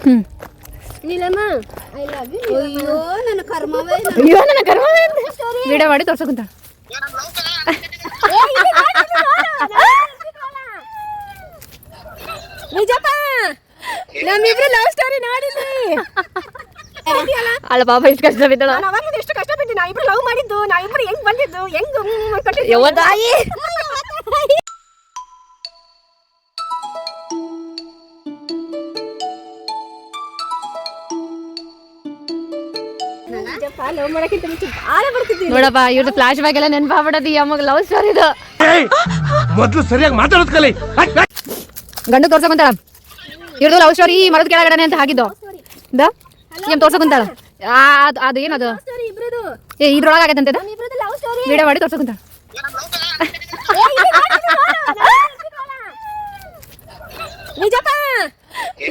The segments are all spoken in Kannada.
Hmm Neelamma I love you ಅಯ್ಯೋ ನನ್ನ ಕರ್ಮವೇ ಅಯ್ಯೋ ನನ್ನ ಕರ್ಮ ವಿಡಿಯೋ ಮಾಡಿ ತೋರ್ಸಕ್ಕಂತ ನಿಜಪ್ಪ ನಮ್ಮಿಬ್ರು ಲವ್ ಸ್ಟೋರಿ ನೋಡಿದ್ವಿ ಅಲ್ಲ ಪಾಪ ಇಷ್ಟು ಕಷ್ಟ ಬಿದ್ದಳ ನಾನು ಅವಾಗಲೂ ಎಷ್ಟು ಕಷ್ಟಪಟ್ಟು ನಾವಿಬ್ರು ಲವ್ ಮಾಡಿದ್ದು ನಾವಿಬ್ರು ಹೆಂಗ್ ಬಂದಿದ್ದು ಹೆಂಗ್ ಕೊಟ್ಟಿದ್ದು ನೋಡಪ್ಪ ಇವ್ರದ್ದು ಫ್ಲಾಶ್ ಬ್ಯಾಗ್ ಎಲ್ಲ ನೆನಪಾಗ್ಬಿಡೋದು ಈ ಅಮ್ಮಗ ಲವ್ ಸ್ಟೋರಿ ಇದು. ಮೊದಲು ಸರಿಯಾಗಿ ಮಾತಾಡೋದ್ ಕಲಿ. ಗಂಡು ತೋರ್ಸಕೊಂತಾಳ ಇವ್ರದ್ದು ಲವ್ ಸ್ಟೋರಿ ಮರದ ಕೆಳಗಡೆ ಅಂತ ಹಾಕಿದ್ದು ದ? ಏನ್ ತೋರ್ಸಕ್ಕಂತಾಳ ಆ, ಅದು ಅದು ಏನದು? ಏ ಇದ್ರೊಳಗೆ ಆಗೈತಂತೆ ಇಬ್ರದು ಲವ್ ಸ್ಟೋರಿ ವಿಡಿಯೋ ಮಾಡಿ ತೋರ್ಸಕ್ಕಂತಾಳ ನಿಜಪ್ಪ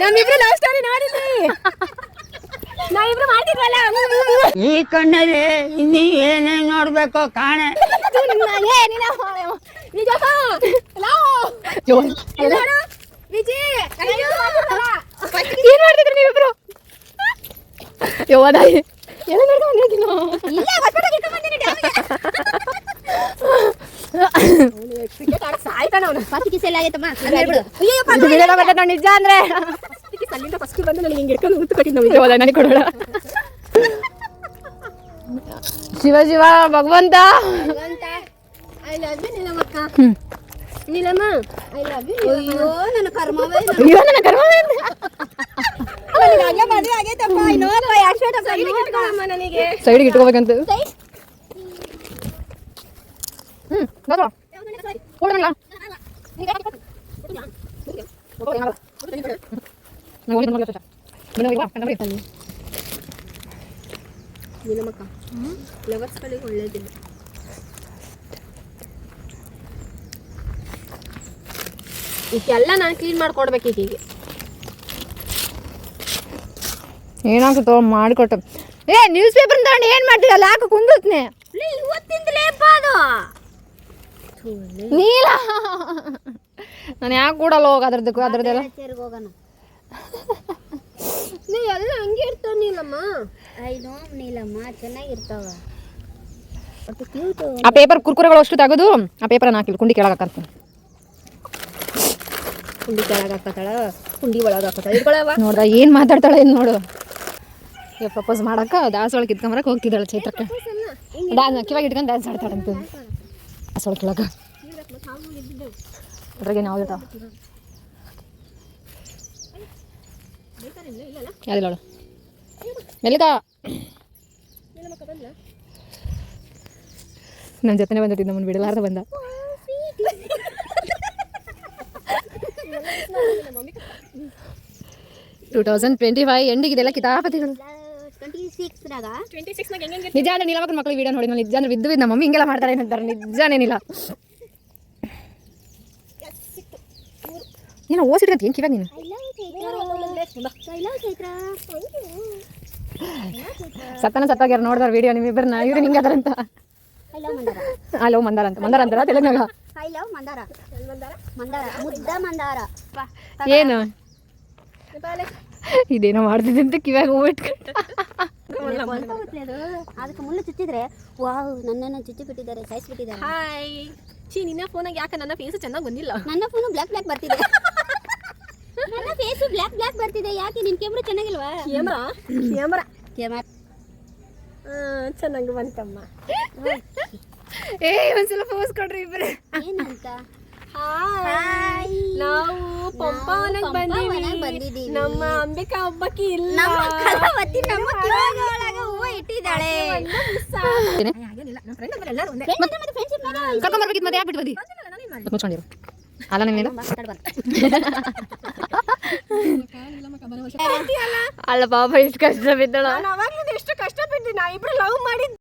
ನಮ್ಮಿಬ್ರು ಲವ್ ಸ್ಟೋರಿ ನೋಡಿದ್ವಿ ನಾವಿಬ್ರು ಮಾಡ್ತಿದ್ವಲ್ಲ? ಈ ಕಣ್ಣಲ್ಲಿ ಇನ್ನಿ ಏನೇ ನೋಡ್ಬೇಕು ಕಾಣೆ. ಏ ನೀನ ನಿಜಪ್ಪ ಲವ್ ಎಲ್ಲರೂ ವಿಜಿ ಏನ್ ಮಾಡ್ತಿದ್ರಿ ನೀವಿಬ್ರು? ಯವ್ವ ತಾಯಿ ಎಲ್ಲ ನೋಡ್ಕೊಂಡು ಬಂದಿದ್ದೀನಿ? ಇಲ್ಲ ಹೊಸದಾಗಿ ಇಟ್ಕೊಂಡ್ ಬಂದೀನಿ ಡ್ಯಾಮಿಗೆ. ಕ್ರಿಕೆಟ್ ಆಡಕ್ ಸಾಯ್ತಾನ ಅವನು ಆಗೈತಮ್ಮ. ಅಯ್ಯೋ ನೋಡಿ ನಿಜ ಅಂದ್ರೆ? ಅಲ್ಲಿಂದ ಫಸ್ಟ್ ಬಂದು ನನಗೆ ಹಿಂಗೆ ಇಟ್ಕೊಂಡು ಮುತ್ತು ಕಟ್ಟಿದ್ದು ಯವ್ವ ನನಗೆ ಕೊಡೋಣ. ಶಿವ ಶಿವ ಭಗವಂತ. ಐ ಲವ್ ಯು ನೀಲಮ್ಮಕ್ಕ hmm. Neelamma I love you ಅಯ್ಯೋ ನನ್ನ ಕರ್ಮವೇ ಅಯ್ಯೋ ನನ್ನ ಕರ್ಮ ನನಗೆ ಹಂಗೆ ಮದುವೆ ಆಗೈತಪ್ಪ. ಇನ್ನೊಬ್ಬ ಯಾಶ್ವತಪ್ಪ ಇಟ್ಕೊಳಮ್ಮ ನನಗೆ? ಸೈಡ್ಗೆ ಇಟ್ಕೋಬೇಕಂತ. ಹ್ಮ್ ನೋಡ್ರ ಕೊಡಲ್ಲ ನೀಲಮ್ಮಕ್ಕ ಲವರ್ಸ್ಗಳಿಗೆ ಒಳ್ಳೇದಿಲ್ಲ ಈಗೆಲ್ಲ ನಾನು ಕ್ಲೀನ್ ಮಾಡ್ಕೊಡ್ಬೇಕು ಈಗೀಗೆ ಏನಾಗುತ್ತೋ ಮಾಡಿಕೊಟ್ಟೆ. ಏ ನ್ಯೂಸ್ ಪೇಪರ್ ತಗೊಂಡು ಏನು ಮಾಡ್ತೀರಲ್ಲ ಯಾಕೆ ಕುಂದತ್ನೆ ಇವತ್ತಿಂದಲೇಪ್ಪ ಅದು. ನೀಲ. ನಾನು ಯಾಕೆ ಕೂಡಲ್ಲ ಹೋಗ ಅದ್ರದ್ದು ಅದ್ರದ್ದೆಲ್ಲ? ಹೋಗೋಣ? ನೀ ಎಲ್ಲ ಹಂಗೆ ಇರ್ತಾವ Neelamma. I know no Neelamma ಚೆನ್ನಾಗಿರ್ತಾವ. ಆ ಪೇಪರ್ ಕುರ್ಕುರೆಗಳು ಅಷ್ಟು ತೆಗೆದು ಆ ನಾ ಹಾಕಿಲ್ಲ ಕುಂಡಿ ಕೆಳಗೆ ಹಾಕಂತ ಕುಂಡಿ ಕೆಳಗೆ ಹಾಕತ್ತಾಳ ಕುಂಡಿ ಒಳಗೆ ಹಾಕತ್ತಾಳ. ಇಟ್ಕೊಳವ ನೋಡ್ದ ಏನು ಮಾತಾಡ್ತಾಳೆ ಏನು ನೋಡು. ಏ ಪ್ರಪೋಸ್ ಮಾಡಕ್ಕೆ ದಾಸೊಳಗೆ ಕಿತ್ಕೊಂಬರಕ್ಕೆ ಹೋಗ್ತಿದ್ದಾಳೆ ಚೈತ್ರಕ್ಕೆ. ಡ್ಯಾನ್ಸ್ ಕಿವಾಗ ಇಟ್ಕೊಂಡು ಡ್ಯಾನ್ಸ್ ಆಡ್ತಾಳಂತ. ದಾಸೊಳಗೆ ಕೆಳಗೆ. ಅದ್ರಾಗೆ ನಾವು ಇರ್ತಾವ. ಯಾವ್ದಿಲ್ಲ ಅವಳು ಮೆಲ್ಲಿಗ ನನ್ನ ಜೊತೆನೇ ಬಂದಿಟ್ಟಿದ್ದು ನಮ್ಮನ್ನು ಬಿಡಲಾರ್ದ ಬಂದ. ಟೂ ತೌಸಂಡ್ ಟ್ವೆಂಟಿ ಫೈವ್ ಎಂಡಿಗೆ ಇದೆಲ್ಲ ಕಿತಾಪತಿಗಳು. ನಿಜ ಅಂದ್ರೆ ನೀಲಮಕ್ಕನ ಮಕ್ಕಳು ವಿಡಿಯೋ ನೋಡಿ ನಾನು ನಿಜ ಅಂದ್ರೆ ಬಿದ್ದು ನಮ್ಮ ಮಮ್ಮಿ ಹಿಂಗೆಲ್ಲ ಮಾಡ್ತಾರೆ ಏನಂತಾರೆ ನಿಜನೇನಿಲ್ಲ ನೀನು ಓಸಿಡ್ಕಂತ ಏನು ಕಿವಾಗ ನೀನು? ಚೈತ್ರ ಸತ್ತನ ಸತ್ತಾಗ್ಯಾರ ನೋಡ್ದಾರ ವಿಡಿಯೋ ನಿಮ್ಮಿಬ್ಬರನ್ನ ಇವ್ರು ಹಿಂಗೆ ಅದಾರಂತ ಐ ಲವ್ ಮಂದಾರ ಅಂತ. ಮಂದಾರ ಅಂತಾರ ತೆಲಂಗ ಐ ಲವ್ ಮಂದಾರ ಮಂದಾರ ಮುದ್ದ ಮಂದಾರ ಏನು? ಇದೇನೋ ಮಾಡ್ತಿದ್ದೆ ಅಂತ ಕಿವಾಗ ಹೋಗ್ಬಿಟ್ಟು ಅದಕ್ಕೆ ಮುಳ್ಳು ಚುಚ್ಚಿದ್ರೆ ವಾವ್ ನನ್ನನ್ನು ಚುಚ್ಚಿ ಬಿಟ್ಟಿದ್ದಾರೆ ಸಾಯಿಸ್ಬಿಟ್ಟಿದ್ದಾರೆ ಹಾಯ್ ಚೀ ನಿನ್ನ ಫೋನಾಗ ಯಾಕೆ ನನ್ನ ಫೇಸ್ ಚೆನ್ನಾಗಿ ಬಂದಿಲ್ಲ? ನನ್ನ ಫೋನು ಬ್ಲ್ಯಾಕ್ ಬ್ಲ್ಯಾಕ್ ಬರ್ತಿದೆ. ನನ್ನ ಫೇಸ್ ಬ್ಲ್ಯಾಕ್ ಬ್ಲ್ಯಾಕ್ ಬರ್ತಿದೆ. ಯಾಕೆ? ನಿನ್ ಕ್ಯಾಮ್ರಾ ಚೆನ್ನಾಗಿಲ್ವಾ? ಕ್ಯಾಮ್ರಾ ಕ್ಯಾಮ್ರಾ ಕ್ಯಾಮ್ರಾ ಚೆನ್ನಾಗಿ ಬಂತಮ್ಮ. ಏ ಒಂದ್ಸಲ ಫೋಸ್ ಕೊಡ್ರಿ ಇಬ್ಬರು ಏನಂತ? ಹಾಯ್ ನಾವು ಪಂಪವನಕ್ಕೆ ಪಂಪವನಕ್ ಬಂದೀವಿ ಬಂದಿದೀವಿ. ನಮ್ಮ ಅಂಬಿಕಾ ಒಬ್ಬಕ್ಕಿ ಇಲ್ಲ. ನಮ್ಮ ಕಲಾವತಿ ನಮ್ಮ ಕಿವಾಗ ಒಳಗ ಹೂವ ಇಟ್ಟಿದ್ದಾಳೆ. ಹಾಗೇನಿಲ್ಲ. ನಮ್ಮ ಫ್ರೆಂಡ್ ಅಂದ್ರೆ ಎಲ್ಲರೂ ಒಂದೇ. ಮತ್ತೆ ನಾಗ ಕರ್ಕೊಂಡ್ ಬರ್ಬೇಕಿತ್ತು ಮತ್ತೆ ಯಾಕೆ ಬಿಟ್ಟು ಬಂದಿ ಅಲ್ಲ ಮಾತಾಡ್ಬಾರ್ದು. ಅಲ್ಲ ಪಾಪ ಎಷ್ಟು ಕಷ್ಟ ಬಿದ್ದಳ. ನಾನು ಎಷ್ಟು ಎಷ್ಟು ಕಷ್ಟಪಟ್ಟಿದ್ದೀನಿ. ನಾ ಇಬ್ರು ಲವ್ ಮಾಡಿದ್ದು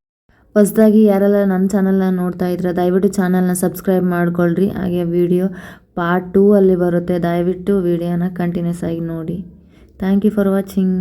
ಹೊಸದಾಗಿ ಯಾರೆಲ್ಲ ನನ್ನ ಚಾನಲ್ನ ನೋಡ್ತಾ ಇದ್ರೆ ದಯವಿಟ್ಟು ಚಾನಲ್ನ ಸಬ್ಸ್ಕ್ರೈಬ್ ಮಾಡ್ಕೊಳ್ರಿ. ಹಾಗೆ ವಿಡಿಯೋ ಪಾರ್ಟ್ ಟೂ ಅಲ್ಲಿ ಬರುತ್ತೆ. ದಯವಿಟ್ಟು ವಿಡಿಯೋನ ಕಂಟಿನ್ಯೂಸ್ ಆಗಿ ನೋಡಿ. Thank you for watching